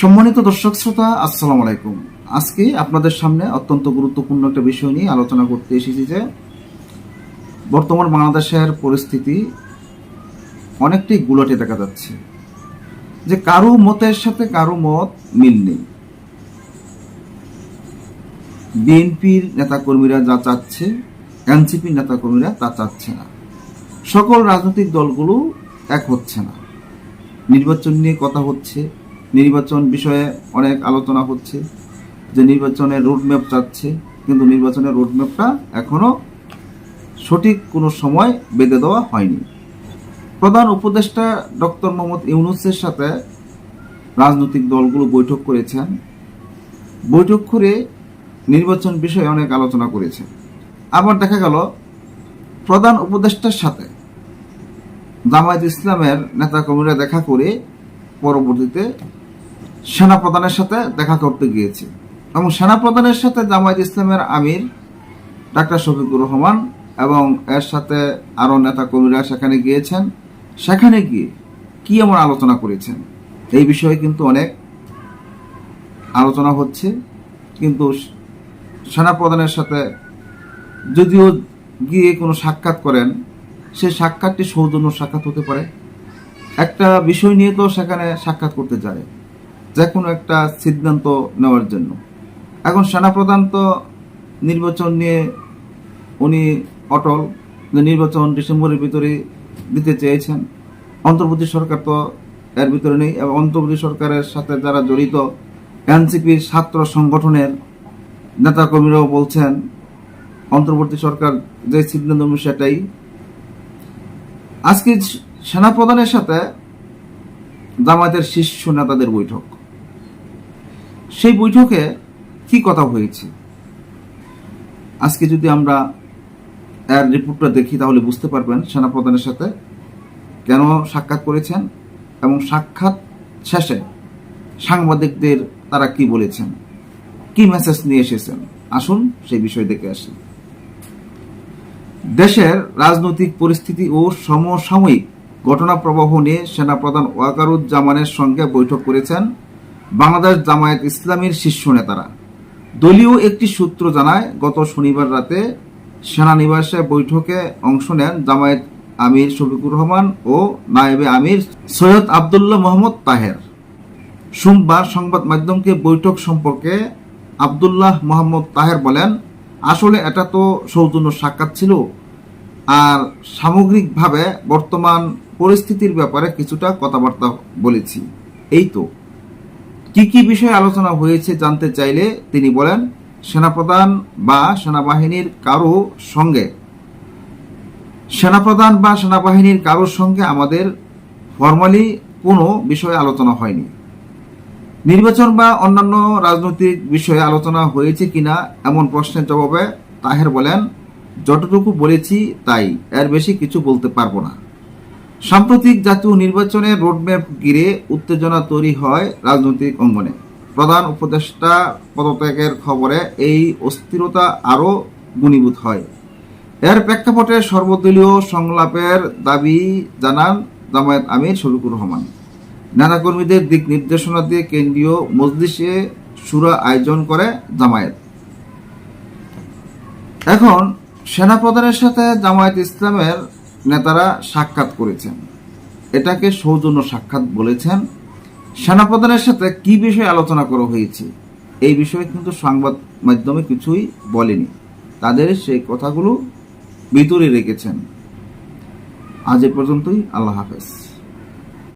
সম্মানিত দর্শক শ্রোতা, আসসালামু আলাইকুম। আজকে আপনাদের সামনে অত্যন্ত গুরুত্বপূর্ণ একটা বিষয় নিয়ে আলোচনা করতে এসেছি যে, বর্তমান বাংলাদেশের পরিস্থিতি অনেকটাই গুলাটে দেখা যাচ্ছে। যে কারও মতের সাথে কারও মত মিল নেই। বিএনপির নেতাকর্মীরা যা চাচ্ছে, এনসিপির নেতাকর্মীরা তা চাচ্ছে না। সকল রাজনৈতিক দলগুলো এক হচ্ছে না। নির্বাচন নিয়ে কথা হচ্ছে নির্বাচন বিষয়ে অনেক আলোচনা হচ্ছে, যে নির্বাচনের রোডম্যাপ চাচ্ছে, কিন্তু নির্বাচনের রোডম্যাপটা এখনও সঠিক কোনো সময় বেঁধে দেওয়া হয়নি। প্রধান উপদেষ্টা ডক্টর মোহাম্মদ ইউনুসের সাথে রাজনৈতিক দলগুলো বৈঠক করেছেন। বৈঠক করে নির্বাচন বিষয়ে অনেক আলোচনা করেছেন। আবার দেখা গেল, প্রধান উপদেষ্টার সাথে জামায়াত ইসলামের নেতাকর্মীরা দেখা করে পরবর্তীতে সেনাপ্রধানের সাথে দেখা করতে গিয়েছে। এবং সেনাপ্রধানের সাথে জামায়াত ইসলামের আমির ডাক্তার শফিকুর রহমান এবং এর সাথে আরও নেতাকর্মীরা সেখানে গিয়েছেন। সেখানে গিয়ে কি এমন আলোচনা করেছেন? এই বিষয়ে কিন্তু অনেক আলোচনা হচ্ছে। কিন্তু সেনাপ্রধানের সাথে যদিও গিয়ে কোনো সাক্ষাৎ করেন, সে সাক্ষাৎটি সৌজন্য সাক্ষাৎ হতে পারে। একটা বিষয় নিয়ে তো সেখানে সাক্ষাৎ করতে যায় যে কোনো একটা সিদ্ধান্ত নেওয়ার জন্য। এখন সেনাপ্রধান তো নির্বাচন নিয়ে উনি অটল, যে নির্বাচন ডিসেম্বরের ভিতরে দিতে চেয়েছেন। অন্তর্বর্তী সরকার তো এর ভিতরে নেই এবং অন্তর্বর্তী সরকারের সাথে যারা জড়িত এনসিপির ছাত্র সংগঠনের নেতাকর্মীরাও বলছেন, অন্তর্বর্তী সরকার যে সিদ্ধান্ত সেটাই। আজকে সেনাপ্রধানের সাথে জামায়াতের শীর্ষ নেতাদের বৈঠক। সেই বৈঠকে কি কথা হয়েছে? আজকে যদি আমরা এর রিপোর্টটা দেখি, তাহলে বুঝতে পারবেন সেনাপ্রধানের সাথে কেন সাক্ষাৎ করেছেন এবং সাক্ষাৎ শেষে সাংবাদিকদের তারা কি বলেছেন? কি মেসেজ নিয়ে এসেছেন? আসুন সেই বিষয় দেখে আসি। দেশের রাজনৈতিক পরিস্থিতি ও সমসাময়িক ঘটনা প্রবাহ নিয়ে সেনাপ্রধান ওয়াকারুজ্জামানের সঙ্গে বৈঠক করেছেন বাংলাদেশ জামায়াত ইসলামীর শীর্ষ নেতারা। দলীয় একটি সূত্র জানায়, গত শনিবার রাতে সেনানিবাসে বৈঠকে অংশ নেন জামায়াত আমির শফিকুর রহমান ও নায়েবে আমির সৈয়দ আবদুল্লাহ মোহাম্মদ তাহের। সোমবার সংবাদ মাধ্যমকে বৈঠক সম্পর্কে আবদুল্লাহ মোহাম্মদ তাহের বলেন, আসলে এটা তো সৌজন্য সাক্ষাৎ ছিল। আর সামগ্রিকভাবে বর্তমান পরিস্থিতির ব্যাপারে কিছুটা কথাবার্তা বলেছি। এই তো। কি কি বিষয়ে আলোচনা হয়েছে জানতে চাইলে তিনি বলেন, সেনাপ্রধান বা সেনাবাহিনীর কারও সঙ্গে। সেনাপ্রধান বা সেনাবাহিনীর কারোর সঙ্গে আমাদের ফর্মালি কোনো বিষয়ে আলোচনা হয়নি। নির্বাচন বা অন্যান্য রাজনৈতিক বিষয়ে আলোচনা হয়েছে কিনা এমন প্রশ্নের জবাবে তাহের বলেন, যতটুকু বলেছি তাই, এর বেশি কিছু বলতে পারব না। সাম্প্রতিক জাতীয় নির্বাচনে রোডম্যাপ ঘিরে উত্তেজনা তৈরি হয় রাজনৈতিক অঙ্গনে। প্রধান উপদেষ্টা পদত্যাগের খবরে এই অস্থিরতা আরও গুণীভূত হয়। এর প্রেক্ষাপটে সর্বদলীয় সংলাপের দাবি জানান জামায়াত আমির শফিকুর রহমান। নেতাকর্মীদের দিক নির্দেশনা দিয়ে কেন্দ্রীয় মজলিসে সুরা আয়োজন করে জামায়াত। এখন সেনাপ্রধানের সাথে জামায়াত ইসলামের নেতারা সাক্ষাৎ করেছেন। এটাকে সৌজন্য সাক্ষাৎ বলেছেন। সেনাপ্রধানের সাথে কি বিষয়ে আলোচনা করা হয়েছে, এই বিষয়ে কিন্তু সংবাদ মাধ্যমে কিছুই বলেনি। তাদের সেই কথাগুলো ভিতরে রেখেছেন। আজ এ পর্যন্তই, আল্লাহ হাফেজ।